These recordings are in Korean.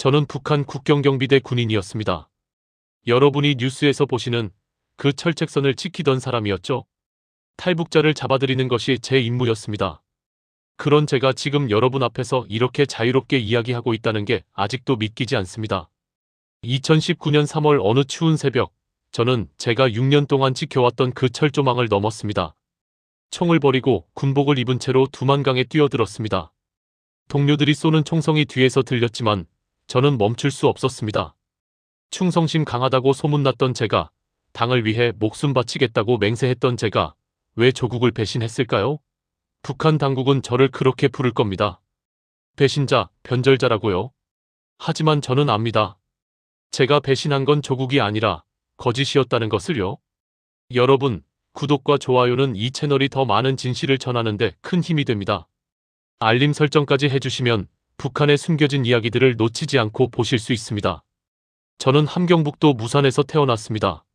저는 북한 국경경비대 군인이었습니다. 여러분이 뉴스에서 보시는 그 철책선을 지키던 사람이었죠. 탈북자를 잡아들이는 것이 제 임무였습니다. 그런 제가 지금 여러분 앞에서 이렇게 자유롭게 이야기하고 있다는 게 아직도 믿기지 않습니다. 2019년 3월 어느 추운 새벽, 저는 제가 6년 동안 지켜왔던 그 철조망을 넘었습니다. 총을 버리고 군복을 입은 채로 두만강에 뛰어들었습니다. 동료들이 쏘는 총성이 뒤에서 들렸지만 저는 멈출 수 없었습니다. 충성심 강하다고 소문났던 제가, 당을 위해 목숨 바치겠다고 맹세했던 제가 왜 조국을 배신했을까요? 북한 당국은 저를 그렇게 부를 겁니다. 배신자, 변절자라고요. 하지만 저는 압니다. 제가 배신한 건 조국이 아니라 거짓이었다는 것을요. 여러분, 구독과 좋아요는 이 채널이 더 많은 진실을 전하는 데 큰 힘이 됩니다. 알림 설정까지 해주시면 북한의 숨겨진 이야기들을 놓치지 않고 보실 수 있습니다. 저는 함경북도 무산에서 태어났습니다.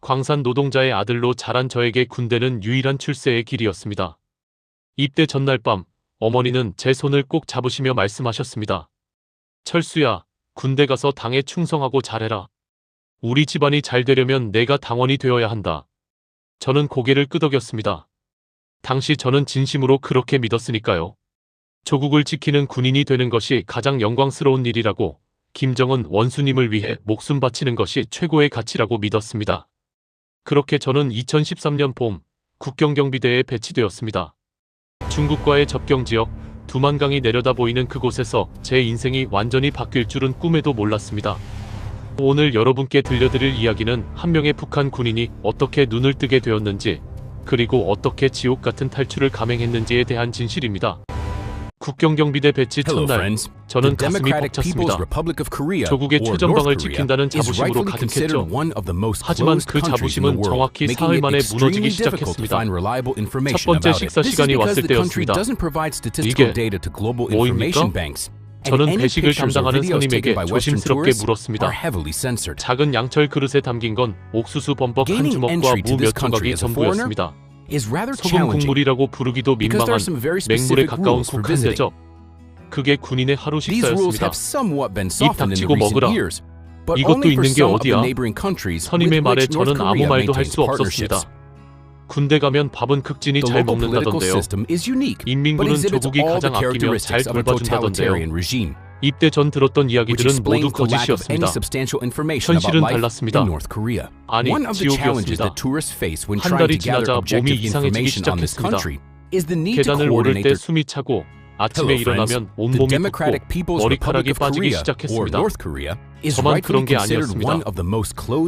광산 노동자의 아들로 자란 저에게 군대는 유일한 출세의 길이었습니다. 입대 전날 밤 어머니는 제 손을 꼭 잡으시며 말씀하셨습니다. 철수야, 군대 가서 당에 충성하고 잘해라. 우리 집안이 잘 되려면 내가 당원이 되어야 한다. 저는 고개를 끄덕였습니다. 당시 저는 진심으로 그렇게 믿었으니까요. 조국을 지키는 군인이 되는 것이 가장 영광스러운 일이라고 김정은 원수님을 위해 목숨 바치는 것이 최고의 가치라고 믿었습니다. 그렇게 저는 2013년 봄 국경경비대에 배치되었습니다. 중국과의 접경 지역 두만강이 내려다 보이는 그곳에서 제 인생이 완전히 바뀔 줄은 꿈에도 몰랐습니다. 오늘 여러분께 들려드릴 이야기는 한 명의 북한 군인이 어떻게 눈을 뜨게 되었는지 그리고 어떻게 지옥 같은 탈출을 감행했는지에 대한 진실입니다. 국경경비대 배치 첫날. 저는 가슴이 벅찼습니다. 조국의 최전방을 지킨다는 자부심으로 가득했죠. 하지만 그 자부심은 정확히 사흘 만에 무너지기 시작했습니다. 첫 번째. 식사 시간이 왔을 때였습니다. 이게 뭐입니까? 저는 배식을 담당하는 선임에게 조심스럽게 물었습니다. 작은 양철 그릇에 담긴 건 옥수수 범벅 한 주먹과 무 몇 조각이 전부였습니다. 소금 국물이라고 부르기도 민망한 맹물에 가까운 국한. 대접. 그게 군인의 하루 식사였습니다. the 닥치고 먹으라. 이것도 있는 게 어디야? 선임의 말에 저는 아무 말도 할 수. 없었습니다. 군대 가면 밥은 극진히 잘 먹는다던데요. 인민군은 조국이 가장 아끼며 잘 돌봐준다던데요. 입대 전 들었던 이야기들은 모두 거짓이었습니다. substantial information about 현실은 달랐습니다. in North Korea. 아니, One of the challenges 지옥이었습니다. that tourists face when 한 달이 지나자 몸이 이상해지기 시작했습니다. country is the need to 계단을 오를 때 숨이 차고 아침에. 일어나면 온몸이 붓고 머리카락이 빠지기 시작했습니다. 저만 그런 게 아니었습니다.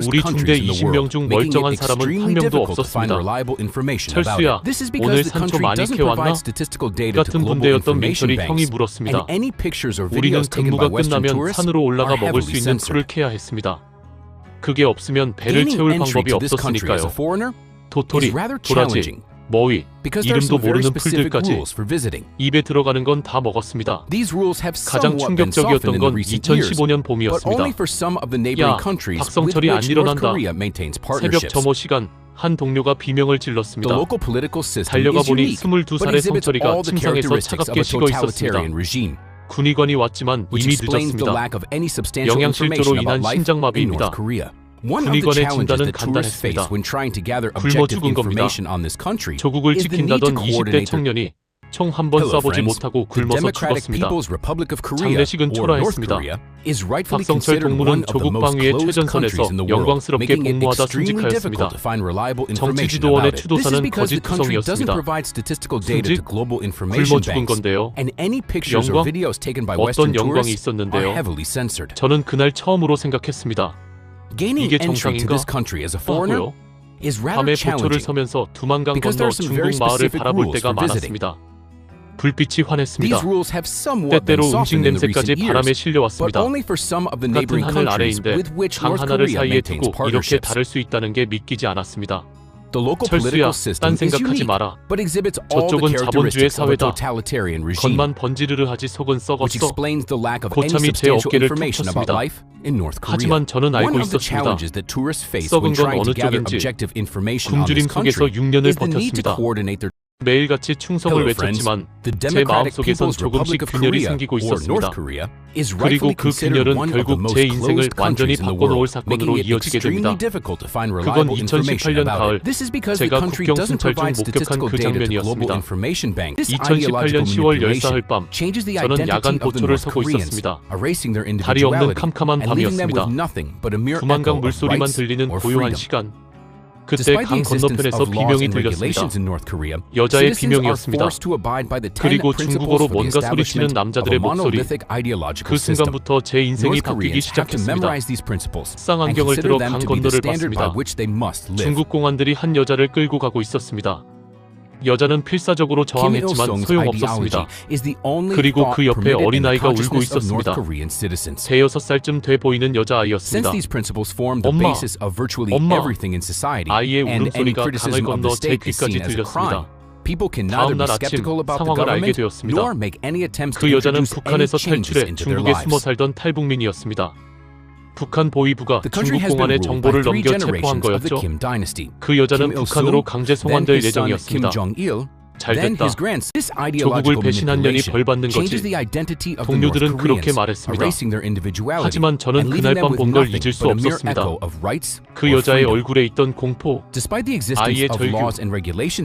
우리 중대 countries in the 20명 world, 중 멀쩡한 사람은 한 명도 없었습니다. 철수야, 오늘 산초 많이 캐왔나? 같은 군대였던 민철이 형이 물었습니다. 우리는 근무가 끝나면 산으로 올라가 먹을 수 있는 풀을. 캐야 했습니다. 그게 없으면 배를 채울 방법이 없었으니까요. 도토리, 도라지, 머위, 이름도 모르는 풀들까지. 입에 들어가는 건 다 먹었습니다. 가장 충격적이었던 건 recent years, 2015년 but only 봄이었습니다. 야, 박성철이 안 일어난다. 새벽. 점호 시간 한 동료가 비명을 질렀습니다. 달려가 보니 unique, 22살의 but exhibits 성철이가 침상에서 차갑게 식어 있었습니다. 군의관이 왔지만 이미 늦었습니다. 영양실조로 인한 심장마비입니다. North Korea. One of the 군의관의 진단은 간단했습니다. 굶어 죽은 겁니다. 조국을 지킨다던 20대 coordinate their 청년이 총 한 번 쏴보지. 못하고 굶어서 죽었습니다. 장례식은 초라했습니다. 박성철 동무는 조국 방위의 최전선에서 영광스럽게 복무하다 순직하였습니다. to find reliable 정치 지도원의 추도사는 거짓 투성이었습니다. data to 순직? 굶어 죽은 건데요. and any pictures or 영광? videos taken by 어떤 영광이 있었는데요. 저는 그날 처음으로 생각했습니다. Gaining 이게 entry to this country as a foreigner is rather 밤에 보초를 challenging. 서면서 두만강 because there 건너 are some very 중국 마을을 specific 바라볼 rules 때가 for visiting. 많았습니다. 불빛이 환했습니다. These rules have somewhat been 때때로 음식 softened in the 냄새까지 recent 바람에 years, but 실려왔습니다. only for some of the 같은 neighboring 하늘 countries 아래인데 with which 강 North 하나를 Korea 사이에 maintains 두고 이렇게 partnerships. 다를 수 있다는 게 믿기지 않았습니다. The local 철수야, political system 딴 is 생각하지 unique, 마라. but exhibits all the 저쪽은 자본주의 characteristics of a 사회다. totalitarian regime, 겉만 번지르르 하지 속은 which 썩었어. explains the lack of any 고참이 제 substantial 어깨를 툭 information about 쳤습니다. life in North Korea. 하지만 저는 알고 One of the 있었습니다. challenges that tourists face 썩은 when 건 trying 어느 to gather 쪽인지 objective information on 굶주림 this country 속에서 6년을 is the need to 버텼습니다. coordinate their 매일같이 충성을. 외쳤지만 제 마음속에선 조금씩 균열이 생기고 있었습니다. 그리고 그 균열은 결국 제 인생을 완전히 바꿔놓을 사건으로 이어지게 됩니다. 그건 reliable information 2018년 about 가을 제가 국경 순찰 중 목격한 그 장면이었습니다. Information Bank. This 2018년 ideological 10월 manipulation 14일 밤 저는 야간 보초를 서고 있었습니다. 달이 없는 캄캄한 밤이었습니다. 두만강 물소리만 들리는 고요한. 시간. 그때 강 건너편에서 비명이 들렸습니다. 여자의 비명이었습니다. forced to abide by the 10 그리고 중국어로 뭔가 소리치는 남자들의 목소리. 그. 순간부터 제 인생이 바뀌기 시작했습니다. 쌍안경을 들어 강 건너를 봤습니다. 중국 공안들이 한 여자를 끌고 가고 있었습니다. 여자는 필사적으로 저항했지만 소용없었습니다. 그리고 그 옆에 어린아이가 울고 있었습니다. 대여섯 살쯤 돼 보이는 여자아이였습니다. 엄마, 엄마. 아이의 울음소리가 강을 건너 제 귀까지 들렸습니다. 다음 날 아침 상황을 알게 되었습니다. 그 여자는 북한에서 탈출해 중국에 숨어. 살던 탈북민이었습니다. 북한 보위부가 중국 공안에 정보를 넘겨 체포한 거였죠. 그 여자는 북한으로 강제 송환될 예정이었습니다. Jong-il, 잘 then 됐다. his grandson. This 조국을 배신한 년이 manipulation 벌 받는 changes 거지. 동료들은 그렇게 말했습니다. 하지만 저는 그날 밤 본 걸 잊을 수 없었습니다. 그 여자의. 얼굴에 있던 공포, 아이의 절규,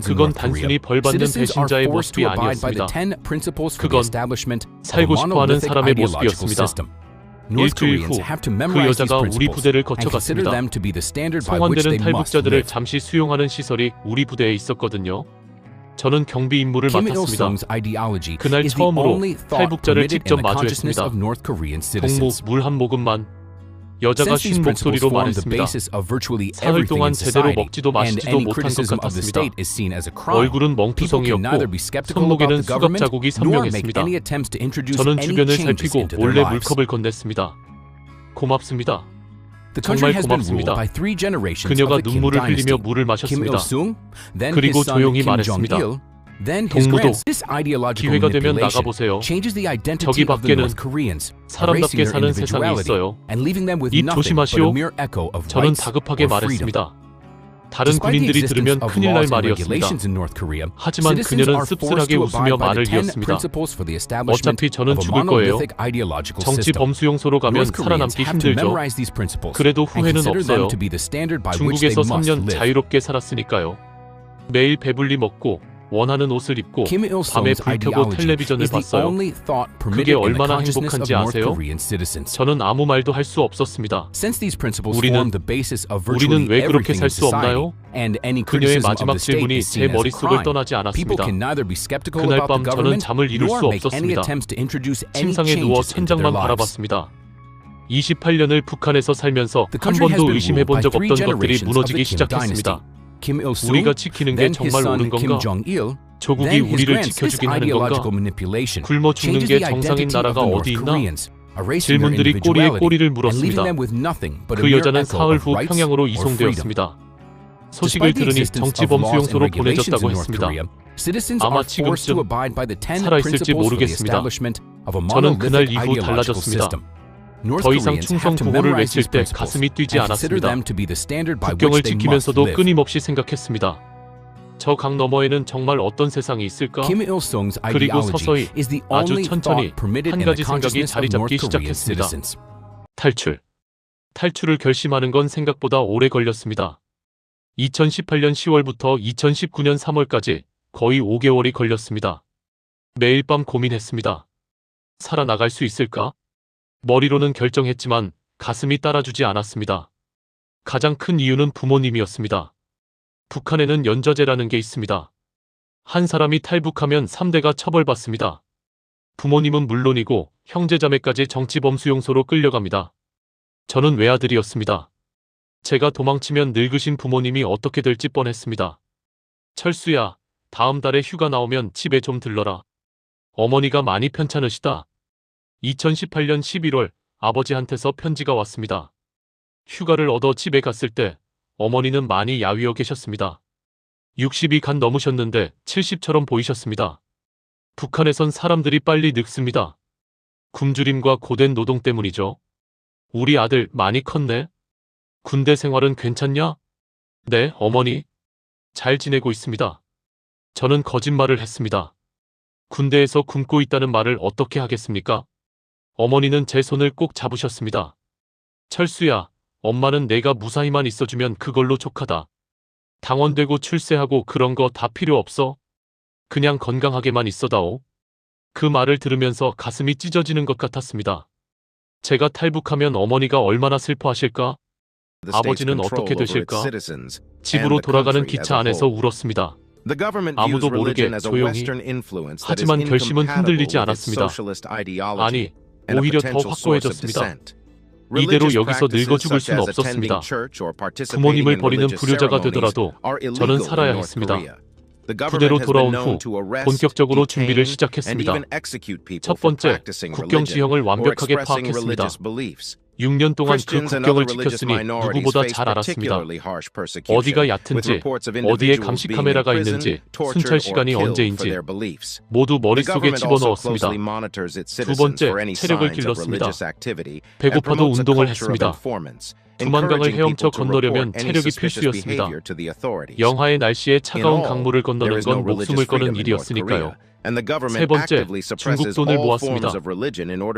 그건 단순히 벌 받는 citizens are 배신자의 모습이 아니었습니다. 10 principles for the 그건 살고 싶어하는 사람의 모습이었습니다. 일주일 Koreans 후 have to 그 여자가 우리 부대를 거쳐갔습니다. must 탈북자들을. 잠시 수용하는 시설이 우리 부대에 있었거든요. 저는 경비 임무를 맡았습니다. 그날 처음으로 탈북자를 직접 마주했습니다. of North Korean 동무 citizens. 물한 모금만 여자가 쉰 목소리로 말했습니다. 사흘 동안 제대로 먹지도 마시지도 못한 것 같았습니다. 얼굴은 멍투성이었고 손목에는 수갑 자국이 선명했습니다. 저는 주변을 살피고 몰래. 물컵을 건넸습니다. 고맙습니다. 정말 고맙습니다. 그녀가 눈물을 흘리며. 물을 마셨습니다. 그리고 조용히 말했습니다. 동무도 grandson. This ideological 기회가 되면 나가보세요. 저기 identity of the 밖에는 North Koreans, 사람답게 사는 세상이 있어요. and leaving them with 이 nothing but a 조심하시오. mere echo of 저는 다급하게. 말했습니다. 다른 군인들이 들으면 of 큰일 날 말이었습니다. regulations in North Korea, 하지만 그녀는 씁쓸하게 웃으며 말을 the 10 이었습니다. principles for the establishment 어차피 저는 죽을 거예요. 정치 system. 범수용소로 가면 살아남기 힘들죠. 그래도 후회는 없어요. 중국에서 must 3년 live. 자유롭게 살았으니까요. 매일 배불리 먹고 원하는 옷을 입고 밤에 불 켜고 텔레비전을 봤어요. 그게 얼마나 행복한지 아세요? 저는 아무 말도 할 수 없었습니다. 우리는- 우리는 왜 그렇게 살 수 없나요? 그녀의 마지막 질문이 제 머릿속을. 떠나지 않았습니다. 그날 밤 저는 잠을 이룰 수 없었습니다. 침상에 누워 천장만. 바라봤습니다. 28년을 북한에서 살면서 한 번도 been 의심해 ruled 본 by 적 없던 것들이 무너지기 시작했습니다. 우리가 지키는 게 정말 옳은 건가? 조국이 우리를 지켜주긴 하는 건가? 굶어 죽는 게 정상인 나라가 어디 있나? 질문들이 꼬리에 꼬리를 물었습니다. 그 여자는 사흘 후 평양으로. 이송되었습니다. 소식을 들으니 existence 정치 of laws and 범수용소로 regulations 보내졌다고 했습니다. 아마 지금쯤 abide by the 10 살아있을지 모르겠습니다. 저는 그날 이후 달라졌습니다. 더 이상 충성 구호를 memorize 외칠 때 가슴이 뛰지 않았습니다. 국경을 지키면서도. 끊임없이 생각했습니다. 저 강 너머에는 정말 어떤 세상이 있을까? 그리고 서서히 아주 천천히 한 가지 생각이 자리 잡기 시작했습니다. 탈출. 탈출을 결심하는 건 생각보다 오래 걸렸습니다. 2018년 10월부터 2019년 3월까지 거의 5개월이 걸렸습니다. 매일 밤 고민했습니다. 살아나갈 수 있을까? 머리로는 결정했지만 가슴이 따라주지 않았습니다. 가장 큰 이유는 부모님이었습니다. 북한에는 연좌제라는 게 있습니다. 한 사람이 탈북하면 3대가 처벌받습니다. 부모님은 물론이고 형제자매까지 정치범수용소로 끌려갑니다. 저는 외아들이었습니다. 제가 도망치면 늙으신 부모님이 어떻게 될지 뻔했습니다. 철수야, 다음 달에 휴가 나오면 집에 좀 들러라. 어머니가 많이 편찮으시다. 2018년 11월 아버지한테서 편지가 왔습니다. 휴가를 얻어 집에 갔을 때 어머니는 많이 야위어 계셨습니다. 60이 간 넘으셨는데 70처럼 보이셨습니다. 북한에선 사람들이 빨리 늙습니다. 굶주림과 고된 노동 때문이죠. 우리 아들 많이 컸네. 군대 생활은 괜찮냐? 네, 어머니. 잘 지내고 있습니다. 저는 거짓말을 했습니다. 군대에서 굶고 있다는 말을 어떻게 하겠습니까? 어머니는 제 손을 꼭 잡으셨습니다. 철수야, 엄마는 내가 무사히만 있어주면 그걸로 족하다. 당원되고 출세하고 그런 거 다 필요 없어. 그냥 건강하게만 있어다오. 그 말을 들으면서 가슴이 찢어지는 것 같았습니다. 제가 탈북하면 어머니가 얼마나 슬퍼하실까? 아버지는 어떻게 되실까? 집으로 돌아가는 기차 안에서 울었습니다. 아무도 모르게 조용히. 하지만 결심은 흔들리지 않았습니다. 아니, 오히려 더 확고해졌습니다. 이대로 여기서 늙어 죽을 수는 없었습니다. 부모님을 버리는 불효자가 되더라도 저는 살아야 했습니다. 부대로 돌아온 후 본격적으로 준비를 시작했습니다. 첫 번째, 국경 지형을 완벽하게 파악했습니다. 6년 동안 그 국경을 지켰으니 누구보다 잘 알았습니다. 어디가 얕은지, 어디에 감시 카메라가 있는지, 순찰 시간이 언제인지 모두 머릿속에 집어넣었습니다. 두 번째, 체력을 길렀습니다. 배고파도 운동을 했습니다. 두만강을 헤엄쳐 건너려면 체력이 필수였습니다. 영하의 날씨에 차가운 강물을 건너는 건 목숨을 거는 일이었으니까요. 세 번째, 중국 돈을 모았습니다.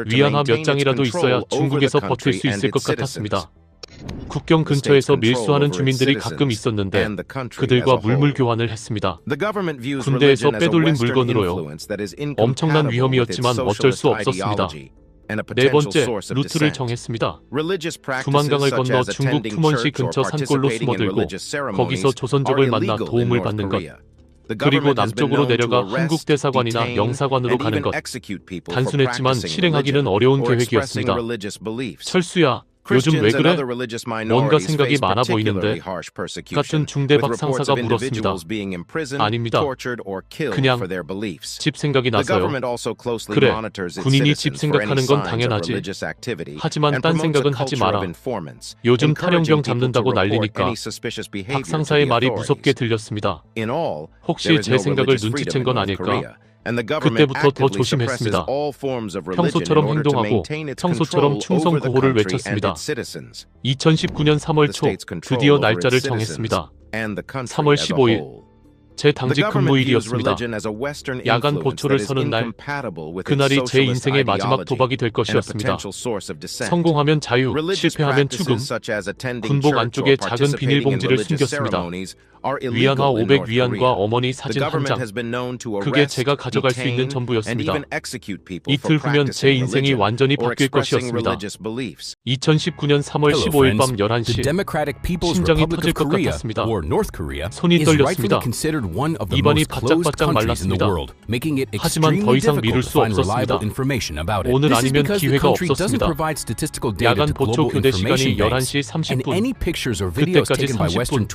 위안화 몇 장이라도 있어야 중국에서 버틸 수 있을 것 같았습니다. 국경 근처에서 밀수하는 주민들이 가끔 있었는데 그들과 물물 교환을 했습니다. 군대에서 빼돌린 물건으로요. 엄청난 위험이었지만 어쩔 수 없었습니다. 네 번째, 루트를 정했습니다. 두만강을 건너 중국 투먼시 근처 산골로 숨어들고 거기서 조선족을 만나 도움을 받는 것. 그리고 남쪽으로 내려가 한국 대사관이나 영사관으로 가는 것. 단순했지만 실행하기는 어려운 계획이었습니다. 철수야, 요즘 왜 그래? 뭔가 생각이 많아 보이는데 같은 중대박 상사가 물었습니다. 아닙니다. 그냥 집 생각이 나서요. 그래, 군인이 집 생각하는 건 당연하지. 하지만 딴 생각은 하지 마라. 요즘 탈영병 잡는다고 난리니까 박 상사의 말이 무섭게 들렸습니다. 혹시 제 생각을 눈치챈 건 아닐까? 그때부터 더 조심했습니다. 평소처럼 행동하고 평소처럼 충성 구호를 외쳤습니다. 2019년 3월 초 드디어 날짜를 정했습니다. 3월 15일 제 당직 근무일이었습니다. 야간 보초를 서는 날, 그날이 제 인생의 마지막 도박이 될 것이었습니다. 성공하면 자유, 실패하면 죽음. 군복 안쪽에 작은 비닐봉지를 숨겼습니다. 위안화 500 위안과 어머니 사진 한 장. 그게 제가 가져갈 수 있는 전부였습니다. 이틀 후면 제 인생이 완전히 바뀔 것이었습니다. 2019년 3월 15일 밤 11시 심장이 터질 것 같았습니다. 손이 떨렸습니다. 입안이 바짝바짝 말랐습니다. 하지만 더 이상 미룰 수 없었습니다. 오늘 아니면 기회가 없었습니다. 야간 보초 교대 시간이 11시 30분. 그때까지 30분.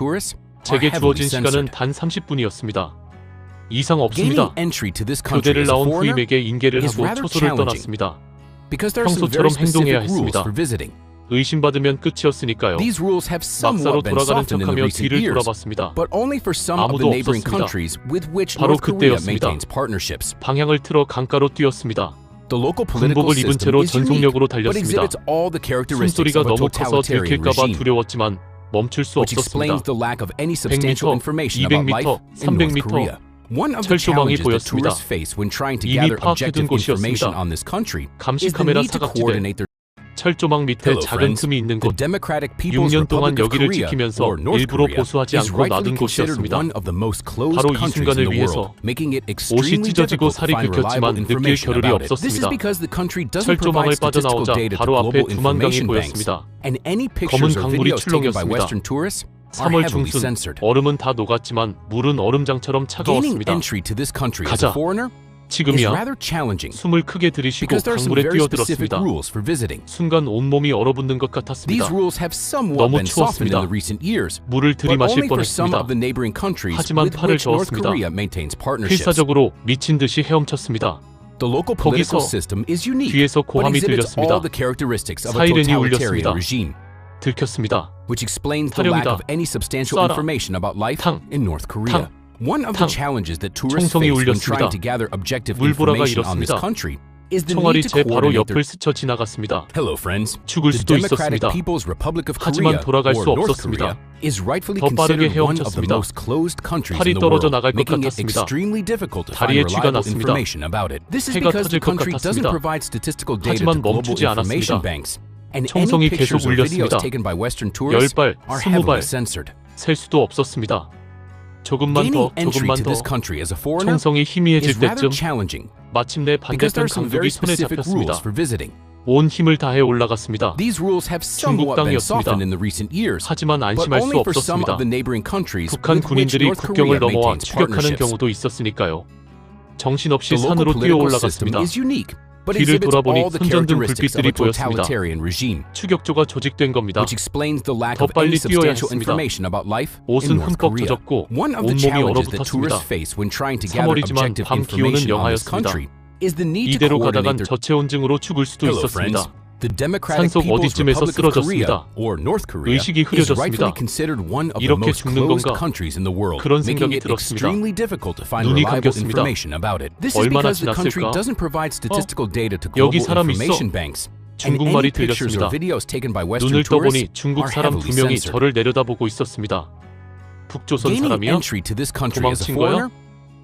제게 주어진 시간은 단 30분이었습니다. 이상 없습니다. 교대를 나온 후임에게 인계를 하고 초소를 떠났습니다. 평소처럼 행동해야 했습니다. 의심받으면 끝이었으니까요. 막사로 돌아가는 척하며 뒤를 돌아봤습니다. 아무도 없었습니다. 바로 그때였습니다. 방향을 틀어 강가로 뛰었습니다. 군복을 입은 채로 전속력으로 달렸습니다. 숨소리가 너무 커서 들킬까봐 두려웠지만 멈출 수 없었습니다. 100m, 200m, 300m 철조망이 보였습니다. 이미 파악해둔 곳이었습니다. 감시 카메라 사각지대 철조망 밑에 작은 틈이 있는 곳 6년 동안 여기를 지키면서 일부러 보수하지 않고 놔둔 곳이었습니다. 바로 이 순간을 위해서 옷이 찢어지고 살이 긁혔지만 느낄 겨를이 없었습니다. 철조망을 빠져나오자 바로 앞에 두만 강이 보였습니다. 검은 강물이 출렁였습니다. 3월 중순 얼음은 다 녹았지만 물은 얼음장처럼 차가웠습니다. 가자. 지금이야. 숨을 크게 들이쉬고 강물에 뛰어들었습니다. 순간 온몸이 얼어붙는 것 같았습니다. 너무 추웠습니다. 물을 들이마실 뻔했습니다. 하지만 팔을 저었습니다. 필사적으로 미친 듯이 헤엄쳤습니다. 거기서 뒤에서 고함이 들렸습니다. 사이렌이 울렸습니다. 들켰습니다. 사령이다. 쏴라. 탕. 탕. 탕. 총성이 울렸습니다. 물보라가 일었습니다. 총알이 제 바로 옆을 스쳐 지나갔습니다. 죽을 수도 있었습니다. 하지만 돌아갈 수 없었습니다. is rightfully 더 빠르게 considered one of the 헤엄쳤습니다. most closed countries 팔이 in the 떨어져 world, 나갈 것 같았습니다. extremely difficult to find 다리에 쥐가 났습니다. information about it. This is 해가 the 터질 것 country 같았습니다. provide statistical data 하지만 to 멈추지 information 않았습니다. banks. And 총성이 any 계속 울렸습니다. taken by Western tourists 10발, are heavily 20발, censored. 셀 수도 없었습니다. 조금만 더, 조금만 더 this country as a foreigner 총성이 희미해질 때쯤 challenging 마침내 반대편 are some very 강국이 손에 specific 잡혔습니다. rules for visiting. 온 힘을 다해 올라갔습니다. These rules have somewhat been 땅이었습니다. softened in the recent years, 하지만 안심할 수 없었습니다. of the neighboring countries 북한 군인들이 국경을 넘어와 추격하는. 경우도 있었으니까요. 정신없이 산으로 뛰어 올라갔습니다. 뒤를 돌아보니 of 불빛들이 보였습니다. 추격조가 조직된 겁니다. 더 빨리 뛰어야 했습니다. 옷은 흠뻑. 젖었고 온몸이 얼어붙었습니다. tourists face when trying to gather 3월이지만 objective 밤 기온은 영하였습니다. 이대로 가다간 저체온증으로 죽을 수도. 있었습니다. The Democratic 산속 어디쯤에서 Republic of Korea, 쓰러졌습니다. or North Korea, 의식이 흐려졌습니다. considered one of the 이렇게 most 죽는 건가? countries in the world, 그런 생각이 들었습니다. extremely difficult to find 눈이 감겼습니다. 얼마나 지났을까? doesn't provide statistical data to 여기 사람 information 있어. 중국말이 들렸습니다. videos taken by Western 눈을 떠보니 중국 사람 두 명이. 저를 내려다보고 있었습니다. 북조선 a 도망친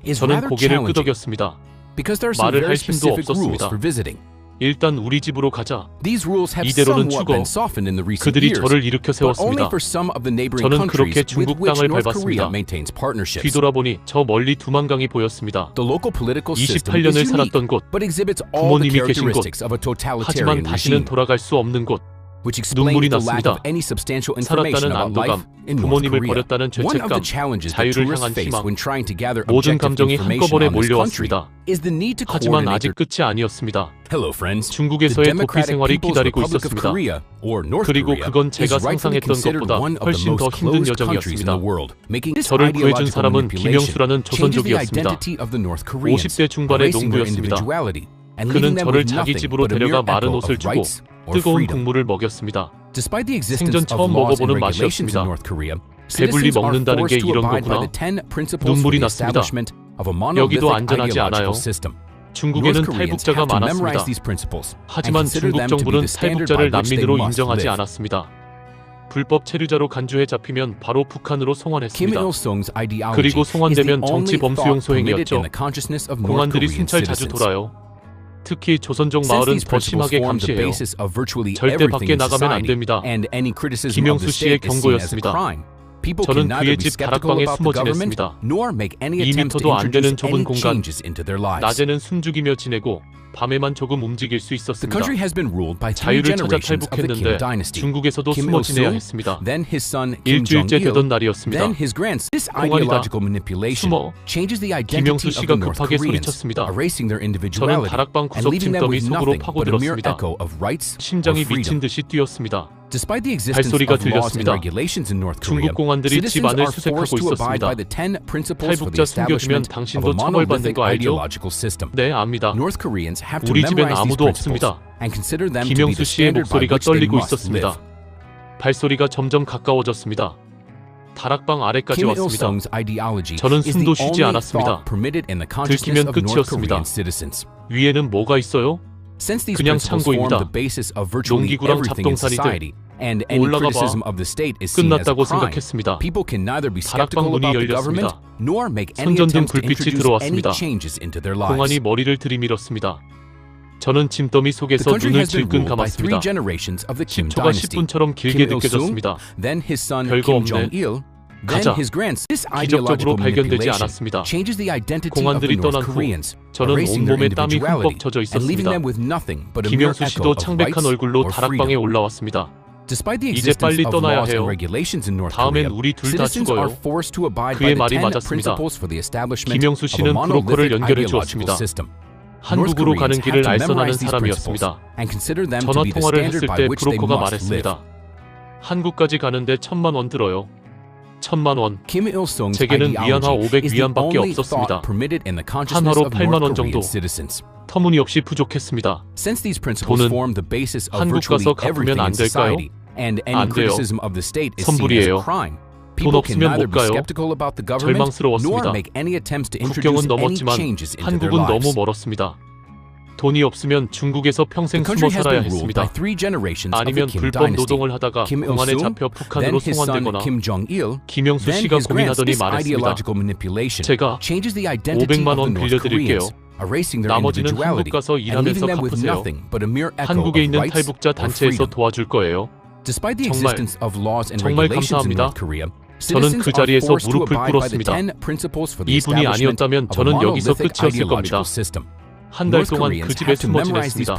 is 저는 고개를 끄덕였습니다. because there are some 말을 할 힘도 없었습니다. 일단 우리 집으로 가자. 이대로는 죽어. 그들이 저를 일으켜 세웠습니다. 저는 그렇게 중국 땅을 밟았습니다. 뒤돌아보니 저 멀리 두만강이 보였습니다. The local political system 28년을 is unique, 살았던 곳, 부모님이 계신 곳. 하지만 다시는 돌아갈 수 없는 곳, 눈물이 the lack of 났습니다. any substantial information 살았다는 about life 안도감, in North 부모님을 Korea. 버렸다는 One of the 죄책감, challenges that 자유를 향한 face 희망, when trying to gather 모든 objective 감정이 information 한꺼번에 몰려왔습니다. is the need to 하지만 아직 their 끝이 아니었습니다. Hello, friends. The 중국에서의 도피 Democratic 생활이 기다리고 있었습니다. Korea, or North 그리고 Korea, 그건 is 제가 상상했던 considered 것보다 one of the 훨씬 더 most 힘든 closed countries in the 여정이었습니다. world. Making this 저를 구해준 ideological 사람은 manipulation 김영수라는 조선족이었습니다. identity of the North Koreans, 50대 중반의 농부였습니다. 그는 저를 자기 집으로 데려가 마른 옷을 주고 뜨거운. 국물을 먹였습니다. Despite the existence 생전 of 처음 먹어보는 맛이었습니다. North Korea, 배불리 먹는다는 게 이런 거구나. the 10 principles for 눈물이 났습니다. establishment of a 여기도 안전하지 않아요. system. 중국에는 탈북자가 많았습니다. 하지만 중국 정부는 탈북자를 난민으로 인정하지. 않았습니다. 불법 체류자로 간주해 잡히면 바로 북한으로 송환했습니다. 그리고 송환되면 정치 범수 thought permitted 용소행이었죠. in the consciousness of North 공안들이 순찰 자주. 돌아요. 특히 조선족 마을은 these 더 principles 심하게 form the 감시해요. 절대 밖에 나가면 안 됩니다. 김영수 씨의 경고였습니다. 저는 그의 집 다락방에 숨어 지냈습니다. nor make any 2 attempts to 미터도 안 되는 좁은 공간. 낮에는 숨죽이며 지내고 밤에만 조금 움직일 수 The 있었습니다. country has been ruled by three 자유를 찾아 generations of the Kim 탈북했는데 dynasty. 중국에서도 숨어 지내야 했습니다. then his son Kim 일주일째 되던 날이었습니다. then his grandson. This 동안이다. ideological manipulation 숨어. changes the 김영수 씨가 급하게 소리쳤습니다. erasing their 저는 다락방 구석 짐더미 속으로 파고들었습니다. echo of rights or 심장이. 미친 듯이 뛰었습니다. Despite the existence 발소리가 들렸습니다. regulations in North Korea, 중국 공안들이 집 안을 수색하고 있었습니다. by the 10 principles for the 탈북자 숨겨주면 당신도 처벌받는 거 알죠? ideological system. 네, 압니다. 우리 집엔 아무도 없습니다. 김영수 씨의 목소리가 떨리고 있었습니다. 발소리가 점점 가까워졌습니다. 다락방 아래까지 왔습니다. 저는 숨도 쉬지 않았습니다. 들키면 끝이었습니다. 위에는 뭐가 있어요? Since these principles form the basis of virtually everything in society, and any criticism of the state is seen as a crime, people can neither be skeptical about the government nor make any attempts to introduce any changes into their lives. 공안이 머리를 들이밀었습니다. 저는 짐더미 The 속에서 눈을 질끈 감았습니다. generations of the Kim 10초가 dynasty. 10분처럼 길게 느껴졌습니다. then his son 별거 없네. 가자. 기적적으로 발견되지 않았습니다. 공안들이 떠난 후 저는 온몸에 땀이 흠뻑 젖어 있었습니다. 김영수 씨도 창백한 얼굴로 다락방에. 올라왔습니다. 이제 빨리 떠나야 해요. 다음엔 우리 둘 다 죽어요. 그의 말이 10 맞았습니다. 김영수 씨는 브로커를 연결해 주었습니다. 한국으로 가는 길을 알선하는 사람이었습니다. 전화 통화를 했을 때 브로커가. 말했습니다. 한국까지 가는데 천만 원 들어요. 천만 원. Kim Il-sung's 제게는 위안화 ideology 500 is the 위안밖에 없었습니다. 한화로 of 8만 원 정도. 터무니없이 부족했습니다. 돈은 한국 가서 갚으면 안 될까요? 안 돼요. 선불이에요. 돈 없으면 못 가요. 절망스러웠습니다. 국경은 넘었지만 한국은. 너무 멀었습니다. 돈이 없으면 중국에서 평생 숨어 살아야 했습니다. 아니면 불법 노동을 하다가 공안에 잡혀 북한으로 송환되거나 김영수 씨가 고민하더니 말했습니다. 제가 500만 원 빌려드릴게요. 나머지는 한국 가서 일하면서 갚으세요. 한국에 있는 탈북자 단체에서 도와줄 거예요. 정말, 정말 감사합니다. 저는 그 자리에서 무릎을 꿇었습니다. 이분이 아니었다면 저는 여기서 끝이었을 겁니다. 한 달 동안 그 집에 숨어 지냈습니다.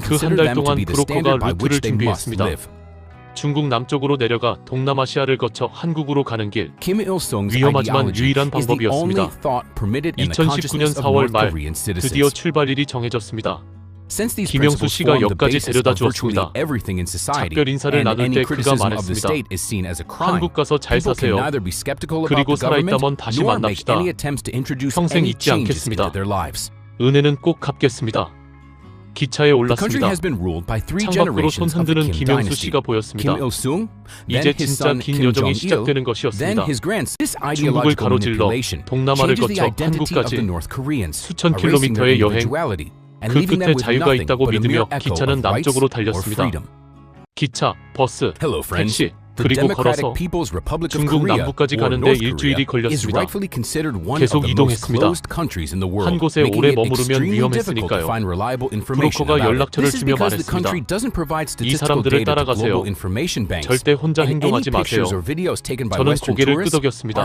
그 한 달 동안 브로커가 루트를 준비했습니다. 중국 남쪽으로 내려가 동남아시아를 거쳐 한국으로 가는 길 위험하지만 유일한 방법이었습니다. 2019년 4월 말 드디어 출발일이 정해졌습니다. 김영수 씨가 역까지 데려다 주었습니다. 작별 인사를 나눌 때 그가 말했습니다. 한국 가서 잘 사세요. 그리고 살아있다면 다시 만납시다. 평생 잊지 않겠습니다. 은혜는 꼭 갚겠습니다. 기차에 올랐습니다. 창밖으로 손 흔드는 김영수 씨가 보였습니다. 이제 진짜 긴 여정이 시작되는 것이었습니다. 중국을 가로질러 동남아를 거쳐 한국까지 수천 킬로미터의 여행, 그 끝에 자유가 있다고 믿으며 기차는 남쪽으로 달렸습니다. 기차, 버스, 택시, 그리고 걸어서 중국 남부까지 가는데 일주일이 걸렸습니다. 계속 이동했습니다. 한 곳에 오래 머무르면 위험했으니까요. 브로커가 연락처를 주며 말했습니다. 이 사람들을 따라가세요. 절대 혼자 행동하지 마세요. 저는 고개를 끄덕였습니다.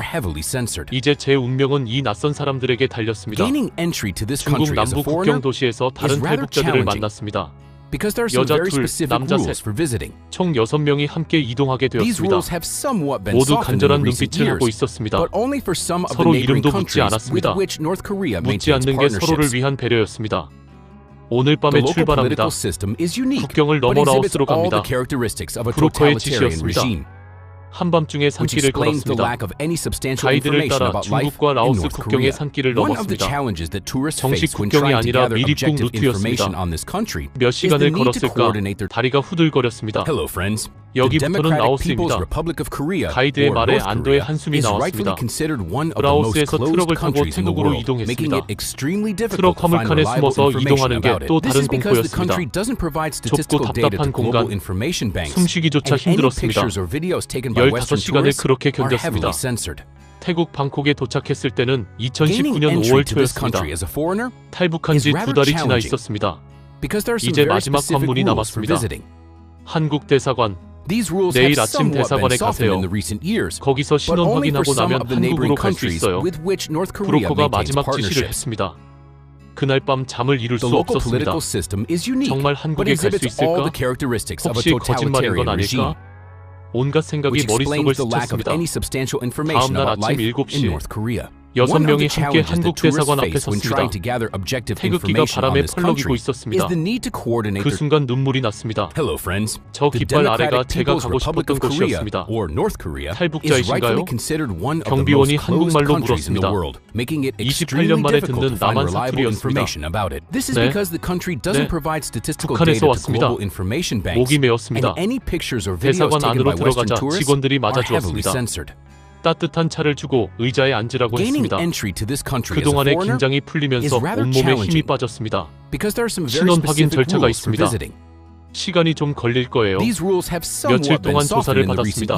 이제 제 운명은 이 낯선 사람들에게 달렸습니다. 중국 남부 국경 도시에서 다른 탈북자들을 만났습니다. because there are some 여자 very 둘, specific 남자 rules 셋. for visiting. 총 6명이 함께 이동하게 These 되었습니다. rules have somewhat been 모두 softened in 간절한 recent 눈빛을 하고 years, 있었습니다. but only for some of the 서로 neighboring 이름도 묻지 countries with 않았습니다. which North Korea 묻지 maintains 않는 게 서로를 partnerships. 위한 배려였습니다. 오늘 The 밤에 local political 출발합니다. system is unique, 국경을 but 넘어 exhibits 라오스로 all the 갑니다. characteristics of a 브로커의 totalitarian 지시였습니다. regime. 한밤중에 산길을 걸었습니다. 가이드를 따라 중국과 라오스 국경의 산길을 넘었습니다. 정식 국경이 아니라 미립국 루트였습니다. 몇 시간을 걸었을까 다리가 후들거렸습니다. 여기부터는 라오스입니다. 가이드의 말에 안도의 한숨이 나왔습니다. 라오스에서 트럭을 타고 태국으로 이동했습니다. 트럭 화물칸에 숨어서 이동하는 게 또 다른 공포였습니다. 좁고 답답한 공간, 숨쉬기조차 힘들었습니다. 15시간을 그렇게 견뎠습니다. 태국 방콕에 도착했을 때는 2019년 5월 초였습니다. 탈북한 지 두 달이 지나 있었습니다. 이제 마지막 관문이 남았습니다. 한국 대사관 내일 아침 대사관에 가세요. 거기서 신원 확인하고 나면 한국으로 갈 수 있어요. 브로커가 마지막 지시를 했습니다. 그날 밤 잠을 이룰 수 없었습니다. 정말 한국에 갈 수 있을까? 혹시 거짓말인 건 아닐까? 온갖 생각이 머릿속을 스쳤습니다. 다음 날 아침 7시 여섯 명이 함께 한국 대사관 앞에 섰습니다. 태극기가 바람에 펄럭이고 있었습니다. 그 순간 눈물이 났습니다. 저 깃발 아래가 제가 가고 싶었던 곳이었습니다. 탈북자이신가요? 경비원이 한국말로 물었습니다. 28년 만에 듣는 남한 사투리였습니다. 네, 네? 북한에서 왔습니다. 목이 메었습니다. 대사관 안으로 들어가자 직원들이 맞아주었습니다 따뜻한 차를 주고 의자에 앉으라고 했습니다. 그동안의 긴장이 풀리면서 온몸에 힘이 빠졌습니다. 신원 확인 절차가 있습니다. 시간이 좀 걸릴 거예요. 며칠 동안 조사를 받았습니다.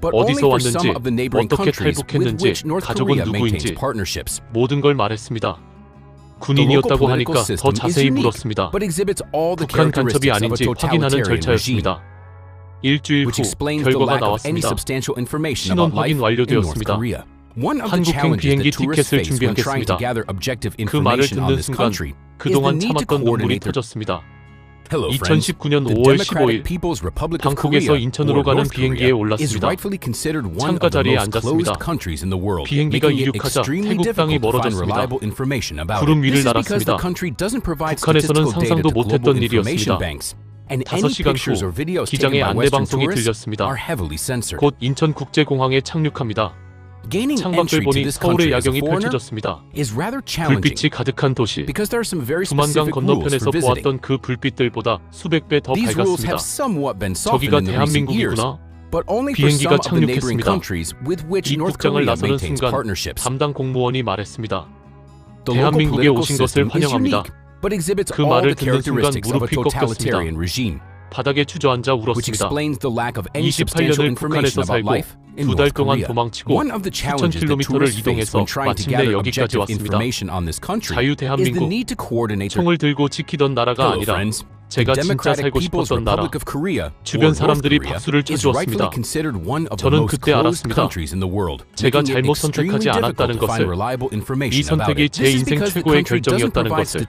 어디서 왔는지, 어떻게 탈북했는지, 가족은 누구인지 모든 걸 말했습니다. 군인이었다고 하니까 더 자세히 물었습니다. 북한 간첩이 아닌지 확인하는 절차였습니다. 일주일 후 결과가 나왔습니다. 신원 확인 완료되었습니다. 한국행 비행기 티켓을 준비하겠습니다. 그 말을 듣는 순간 그동안 참았던 눈물이 터졌습니다. 2019년 5월 15일 방콕에서 인천으로 가는 비행기에 올랐습니다. 창가 자리에 앉았습니다. 비행기가 이륙하자 태국 땅이 멀어졌습니다. 구름 위를 날았습니다. 북한에서는 상상도 못했던 일이었습니다. 5시간 후 기장의 안내 방송이 들렸습니다. 곧 인천국제공항에 착륙합니다. 창밖을 보니 서울의 야경이 펼쳐졌습니다. 불빛이 가득한 도시, 두만강 건너편에서 보았던 그 불빛들보다 수백 배 더 밝았습니다. 저기가 대한민국이구나. 비행기가 착륙했습니다. 입국장을 나서는 순간 담당 공무원이 말했습니다. 대한민국에 오신 것을 환영합니다. but exhibits all the characteristics of a totalitarian regime. 바닥에 주저앉아 울었습니다. explains the lack of any substantial 28년을 information 북한에서 살고 두 달 동안. 도망치고 One of the challenges that 7,000km를 tourists face 이동해서 마침내 여기까지 왔습니다. 자유 대한민국 coordinate their 총을 들고 지키던 나라가 아니라. 제가 진짜 살고 싶었던 나라 주변 사람들이 박수를 쳐주었습니다. 저는 그때 알았습니다. 제가 잘못 선택하지 않았다는 것을. 이 선택이. 제 인생 최고의 결정이었다는 것을.